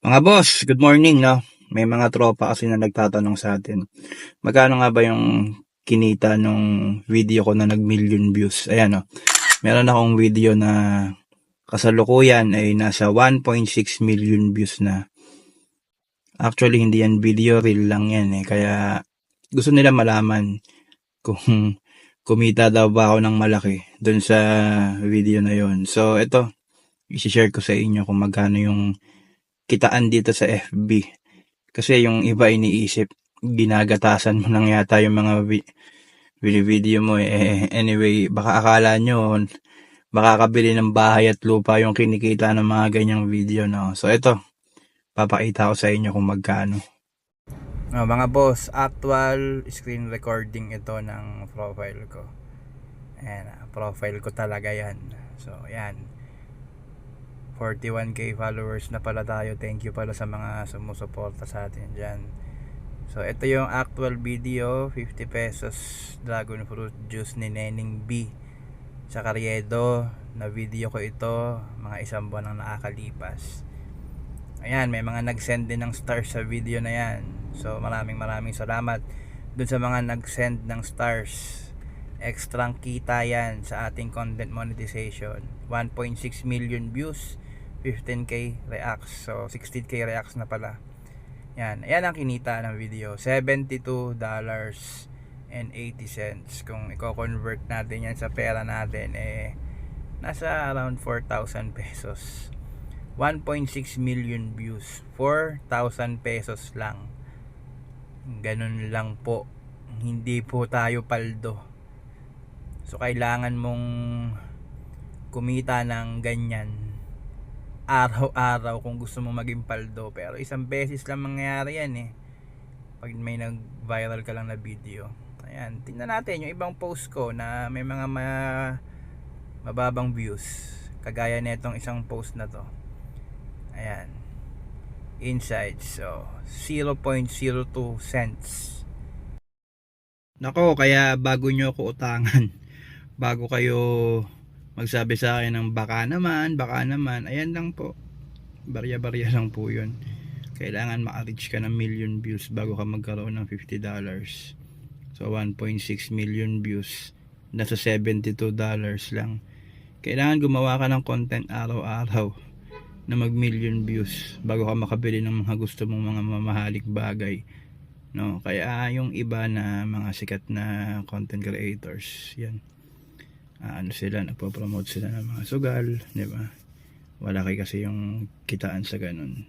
Mga boss, good morning, no? May mga tropa kasi na nagtatanong sa atin. Magkano nga ba yung kinita nung video ko na nag-million views? Ayan, no? Meron akong video na kasalukuyan ay nasa 1.6 million views na. Actually, hindi yan video, reel lang yan eh. Kaya gusto nila malaman kung kumita daw ba ako ng malaki dun sa video na yon. So, ito, isi-share ko sa inyo kung magkano yung kitaan dito sa FB. Kasi yung iba iniisip, ginagatasan mo lang yata yung mga vi- video mo eh. Anyway, baka akala nyo, baka kabili ng bahay at lupa yung kinikita ng mga ganyang video, no? So, ito, papakita ko sa inyo kung magkano. Oh, mga boss, actual screen recording ito ng profile ko. Ayan, ah, profile ko talaga yan. So, ayan. 41k followers na pala tayo. Thank you pala sa mga sumusuporta sa atin dyan. So, ito yung actual video. 50 pesos dragon fruit juice ni Neneng B. Sa Carriedo. Na video ko ito. Mga isang buwan ang nakakalipas. Ayan, may mga nag-send din ng stars sa video na yan. So, maraming maraming salamat dun sa mga nag-send ng stars. Extrang kita yan sa ating content monetization. 1.6 million views, 15k reacts. So, 16k reacts na pala. Yan, ayan ang kinita ng video. $72 and 80 cents. Kung i-convert natin yan sa pera natin, eh, nasa around 4,000 pesos. 1.6 million views 4,000 pesos lang ganun lang po hindi po tayo paldo so kailangan mong kumita ng ganyan araw-araw kung gusto mo maging paldo pero isang beses lang mangyayari yan eh pag may nag viral ka lang na video ayan tingnan natin yung ibang post ko na may mga ma mababang views kagaya nitong isang post na to Ayan. Inside. So, 0.02 cents. Nako, kaya bago nyo ako utangan, bago kayo magsabi sa akin ng baka naman, baka naman, ayan lang po. Barya-barya lang po yun. Kailangan maka-reach ka ng million views bago ka magkaroon ng $50. So, 1.6 million views. Nasa $72 lang. Kailangan gumawa ka ng content araw-araw na mag million views bago ka makabili ng mga gusto mong mga mamahalik bagay no kaya yung iba na mga sikat na content creators yan Ah, ano sila nagpo-promote sila ng mga sugal di ba? Wala kay kasi yung kitaan sa ganun